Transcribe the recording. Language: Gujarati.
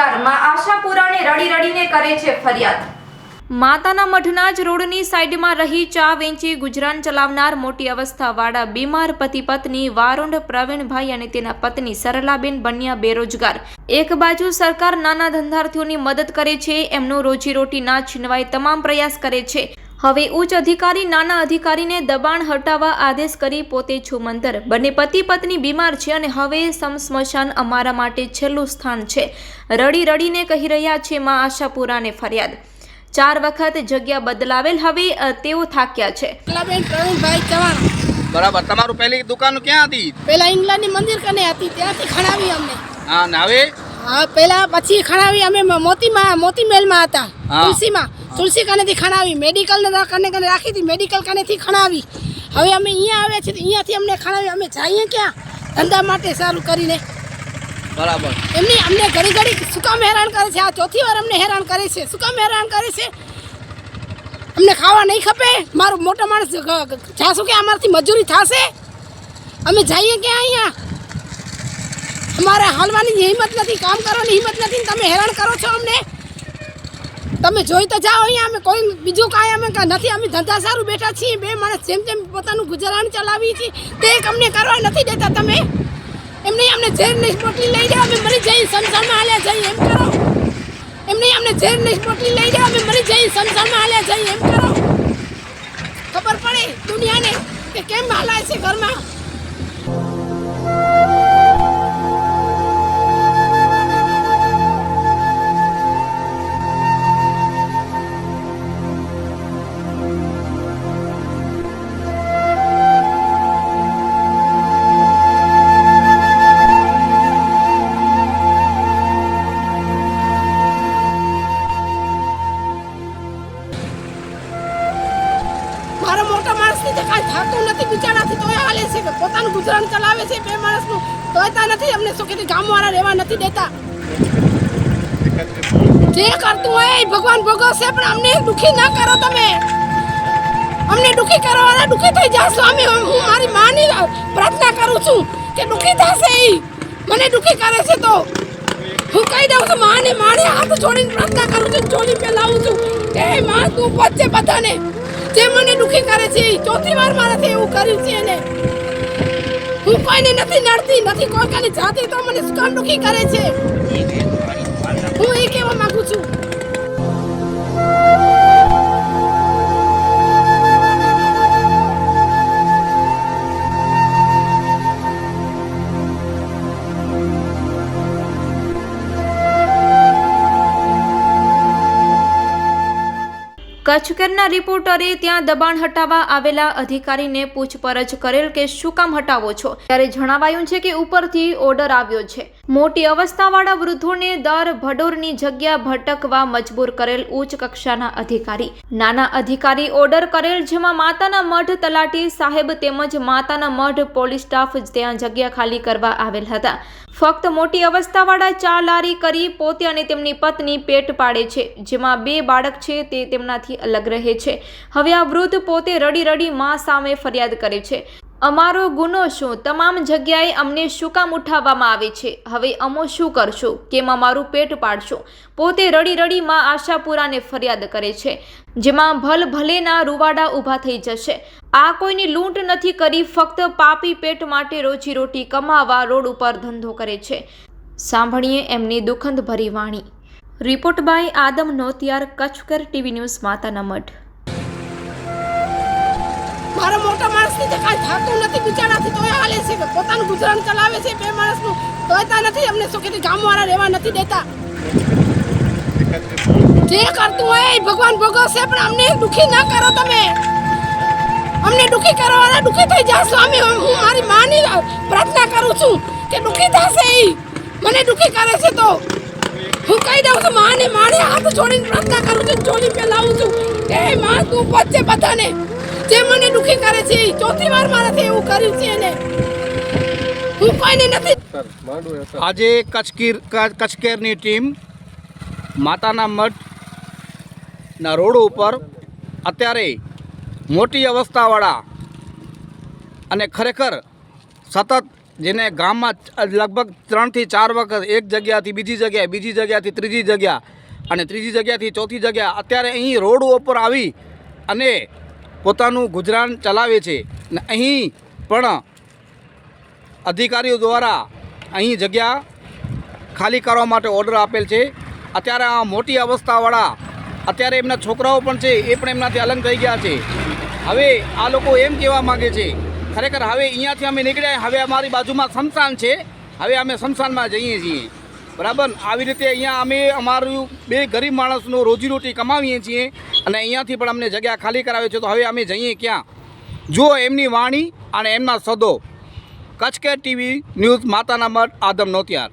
બેરોજગારમાં આશાપુરાને રડી રડીને કરે છે ફરિયાદ. માતાના મઠના જ રોડની સાઈડમાં રહી ચા વેચી ગુજરાન ચલાવનાર મોટી અવસ્થાવાળા બીમાર પતિ પત્ની વારુંડ પ્રવીણભાઈ અને તેના પત્ની સરલાબેન બન્યા બેરોજગાર. એક બાજુ સરકાર નાના ધંધાર્થીઓની મદદ કરે છે, એમનું રોજીરોટી ના છીનવાય તમામ પ્રયાસ કરે છે. હવે ઉચ્ચ અધિકારી નાના અધિકારીને દબાણ હટાવવા આદેશ કરી પોતે છુમંતર. બંને પતિ પત્ની બીમાર છે અને હવે સમશ્મશાન અમારા માટે છેલ્લું સ્થાન છે. રડી રડીને કહી રહ્યા છે માં આશાપુરાને ફરિયાદ. ચાર વખત જગ્યા બદલાવેલ હવે તેઓ થાક્યા છે. બરાબર તમારું પહેલી દુકાન ક્યાં હતી? પેલા ઇંગ્લેન્ડની મંદિર કને હતી? ત્યાંથી ખણાવી અમને. હા હવે? હા પેલા પછી ખણાવી અમે મોતીમાં મોતી મહેલમાં હતા તુલસીમાં. તુલસી કાનેથી ખણાવી મેડિકલ કને કને રાખી હતી મેડિકલ કાનેથી ખણાવી. હવે અમે અહીંયા આવ્યા છીએ તો અહીંયાથી અમને ખણાવી અમે જઈએ ક્યાં? ધંધા માટે સારું કરીને. બરાબર. એમની અમને ઘડી ઘડી શું કામ હેરાન કરે છે? આ ચોથી વાર અમને હેરાન કરે છે. શું કામ હેરાન કરે છે? અમને ખાવા નહીં ખપે? મારું મોટા માણસ જાશું કે અમારાથી મજૂરી થશે? અમે જઈએ ક્યાં અહીંયા? અમારે હાલવાની હિંમત નથી, કામ કરવાની હિંમત નથી તમે હેરાન કરો છો અમને? તમે જોઈ તો જાઓ અહીંયા, અમે કોઈ બીજું કાંઈ અમે નથી, અમે ધંધા સારું બેઠા છીએ, બે માણસ જેમ જેમ પોતાનું ગુજરાન ચલાવીએ છીએ, તે અમને કરવા નથી દેતા તમે. એમને અમને ઝેર નહીં પોટલી લઈ જાઓ, અમે મરી જઈએ સંસારમાં હાલ્યા જઈએ, એમ કરો. એમને અમને ઝેર નહીં પોટલી લઈ જાઓ, અમે મરી જઈએ સંસારમાં હાલ્યા જઈએ, એમ કરો. ખબર પડે દુનિયાને કે કેમ હાલાય છે ઘરમાં? મારા મોટા માણસની તો કાંઈ થતું નથી, બિચારાથી તોય હાલે છે કે પોતાનું ગુજરાન ચલાવે છે બે માણસનું. તોય તા નથી, અમને શું કીધું ગામવાળા રહેવા નથી દેતા. જે કરતું હોય ભગવાન ભોગવશે પણ અમને દુખી ના કરો તમે. અમને દુખી કરવાના દુખી થઈ જશો. અમે, હું મારી માની પ્રાર્થના કરું છું કે દુખી થશે એ. મને દુખી કરે છે તો. હું કહી દઉં છું, માને માને હાથ છોડીને પ્રાર્થના કરું છું છોડી પેલાવું છું. કે હે માં, તું પહોંચે બધાને. જે મને દુખી કરે છે ચોથી વાર મારાથી એવું કર્યું છે એને. હું કોઈને નથી નડતી, નથી કોઈ કાની જાતિ તો મને સ્કન દુખી કરે છે. હું એ કહેવા માંગુ છું. કચ્છકરના રિપોર્ટરે ત્યાં દબાણ હટાવવા આવેલા અધિકારીને પૂછપરછ કરેલ કે શું કામ હટાવો છો? ત્યારે જણાવાયું છે કે ઉપરથી ઓર્ડર આવ્યો છે. મોટી અવસ્થાવાળા વૃદ્ધોને દર ભડોરની જગ્યા ભટકવા મજબૂર કરેલ ઉચ્ચ કક્ષાના અધિકારી. નાના અધિકારી ઓર્ડર કરેલ જેમાં માતાના મઢ તલાટી સાહેબ તેમજ માતાના મઢ પોલીસ સ્ટાફ ત્યાં જગ્યા ખાલી કરવા આવેલ હતા. ફક્ત મોટી અવસ્થાવાળા ચા લારી કરી પોતે અને તેમની પત્ની પેટ પાડે છે, જેમાં બે બાળક છે તે તેમનાથી અલગ રહે છે. હવે આ વૃદ્ધ પોતે રડી રડી મા સામે ફરિયાદ કરે છે. અમારો ગુનો શું? તમામ જગ્યાએ અમને શું કામ ઉઠાવવામાં આવે છે? હવે અમો શું કરશો? કેમ અમારું પેટ પાડશો? પોતે રડી રડી માં આશાપુરાને ફરિયાદ કરે છે. જેમાં ભલ ભલેના રૂવાડા ઊભા થઈ જશે. આ કોઈની લૂંટ નથી કરી, ફક્ત પાપી પેટ માટે રોજીરોટી કમાવા રોડ ઉપર ધંધો કરે છે. સાંભળીએ એમની દુખંદ ભરી વાણી. રિપોર્ટ બાય આદમ નોતિયાર, કચ્છકર ટીવી ન્યૂઝ, માતાના મઢ. મારા મોટા માણસની તો કાંઈ થતું નથી, બિચારાથી એ હાલે છે કે પોતાનું ગુજરાન ચલાવે છે બે માણસનું. તોય નથી, અમને શું કીધું, ગામવાળા રહેવા નથી દેતા. જે કરતું હોય ભગવાન ભોગવશે પણ અમને દુખી ના કરો તમે. અમને દુખી કરવાના દુખી થઈ જા અમે હું મારી માની પ્રાર્થના કરું છું કે દુખી થશે એ મને દુખી કરે છે તો. હું કહી દઉં છું, માને માને હાથ છોડીને પ્રાર્થના કરું છું છોડી પહેલાવું છું હે માં તું પહોંચે બધાને. જે મને દુખી કરે છે ચોથી વાર મારાથી એવું કર્યું છે એને. હું કોઈને નથી આજે કચકીર કચકેરની ટીમ માતાના મઠના રોડ ઉપર અત્યારે મોટી અવસ્થાવાળા અને ખરેખર સતત જેને ગામમાં લગભગ ત્રણથી ચાર વખત એક જગ્યાથી બીજી જગ્યાએ બીજી જગ્યાથી ત્રીજી જગ્યા અને ત્રીજી જગ્યાથી ચોથી જગ્યા અત્યારે અહીં રોડ ઉપર આવી અને પોતાનું ગુજરાન ચલાવે છે. ને અહીં પણ અધિકારીઓ દ્વારા અહીં જગ્યા ખાલી કરવા માટે ઓર્ડર આપેલ છે. અત્યારે આ મોટી અવસ્થાવાળા, અત્યારે એમના છોકરાઓ પણ છે, એ પણ એમનાથી અલગ થઈ ગયા છે. હવે આ લોકો એમ કહેવા માગે છે, ખરેખર હવે અહીંયાથી અમે નીકળ્યા, હવે અમારી બાજુમાં શમશાન છે. હવે અમે શમશાનમાં જઈએ છીએ. બરાબર? આવી રીતે અહીંયા અમે અમારું બે ગરીબ માણસનો રોજીરોટી કમાવીએ છીએ અને અહીંયાથી પણ અમને જગ્યા ખાલી કરાવે છે. તો હવે અમે જઈએ ક્યાં? જુઓ એમની વાણી અને એમના સદો. કચ્છ કે ટીવી ન્યૂઝ, માતાના મઠ આદમ નોતિયાર.